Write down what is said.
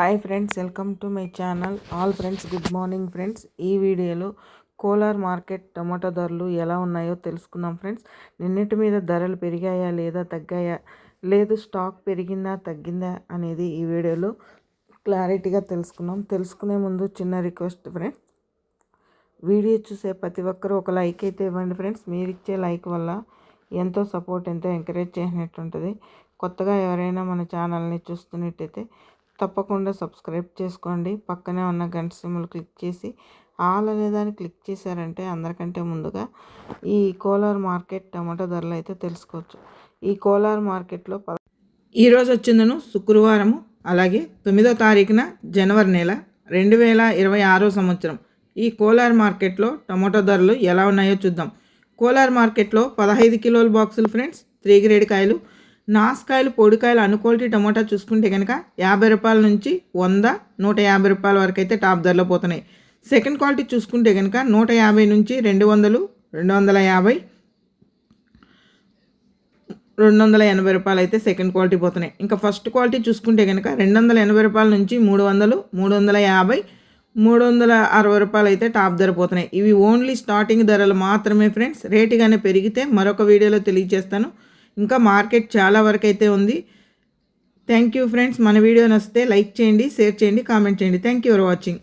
Hi friends welcome to my channel all friends good morning friends ఈ వీడియోలో Kolar market tomato ధరలు ఎలా ఉన్నాయో తెలుసుకుందాం ఫ్రెండ్స్ నిన్నటి మీద ధరలు పెరిగాయా లేదా తగ్గాయా? లేదు స్టాక్ పెరిగిందా తగ్గిందా అనేది ఈ వీడియోలో క్లారిటీగా తెలుసుకున్నాం తెలుసుకునే ముందు చిన్న రిక్వెస్ట్ ఫ్రెండ్స్ వీడియో చూసే ప్రతి ఒక్కరూ ఒక లైక్ అయితే ఇవ్వండి ఫ్రెండ్స్ మీరు ఇచ్చే లైక్ వల్ల ఎంతో సపోర్ట్ ఎంతో ఎంకరేజ్ చేసినట్టు ఉంటుంది కొత్తగా ఎవరైనా మన ఛానల్ని చూస్తున్నట్టయితే తప్పకుండా సబ్స్క్రైబ్ చేసుకోండి. పక్కనే ఉన్న గంట సిమ్లు క్లిక్ చేసి ఆల్ అనేదాన్ని క్లిక్ చేశారంటే అందరికంటే ముందుగా ఈ కోలార్ మార్కెట్ టమాటో ధరలు అయితే తెలుసుకోవచ్చు. ఈ కోలార్ మార్కెట్లో ఈరోజు వచ్చిందను శుక్రవారము అలాగే తొమ్మిదో తారీఖున జనవరి నెల రెండు వేల ఇరవై ఆరో సంవత్సరం. ఈ కోలార్ మార్కెట్లో టమాటో ధరలు ఎలా ఉన్నాయో చూద్దాం. కోలార్ మార్కెట్లో పదహైదు కిలోల బాక్సులు ఫ్రెండ్స్ త్రీ గ్రేడ్ కాయలు నాసుకాయలు పొడికాయలు అనుక్వాలిటీ టమోటా చూసుకుంటే కనుక యాభై రూపాయల నుంచి వంద నూట యాభై రూపాయల వరకు అయితే టాప్ ధరలో పోతున్నాయి. సెకండ్ క్వాలిటీ చూసుకుంటే కనుక నూట యాభై నుంచి రెండు వందలు రెండు వందల యాభై రెండు వందల ఎనభై రూపాయలు అయితే సెకండ్ క్వాలిటీ పోతున్నాయి. ఇంకా ఫస్ట్ క్వాలిటీ చూసుకుంటే కనుక రెండు వందల ఎనభై రూపాయల నుంచి మూడు వందలు మూడు వందల యాభై మూడు వందల అరవై రూపాయలు అయితే టాప్ ధర పోతున్నాయి. ఇవి ఓన్లీ స్టార్టింగ్ ధరలు మాత్రమే ఫ్రెండ్స్. రేటుగానే పెరిగితే మరొక వీడియోలో తెలియజేస్తాను. ఇంకా మార్కెట్ చాలా వరకు అయితే ఉంది. థ్యాంక్ యూ ఫ్రెండ్స్ మన వీడియో నచ్చితే లైక్ చేయండి షేర్ చేయండి కామెంట్ చేయండి. Thank you for watching